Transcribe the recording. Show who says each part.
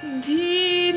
Speaker 1: 비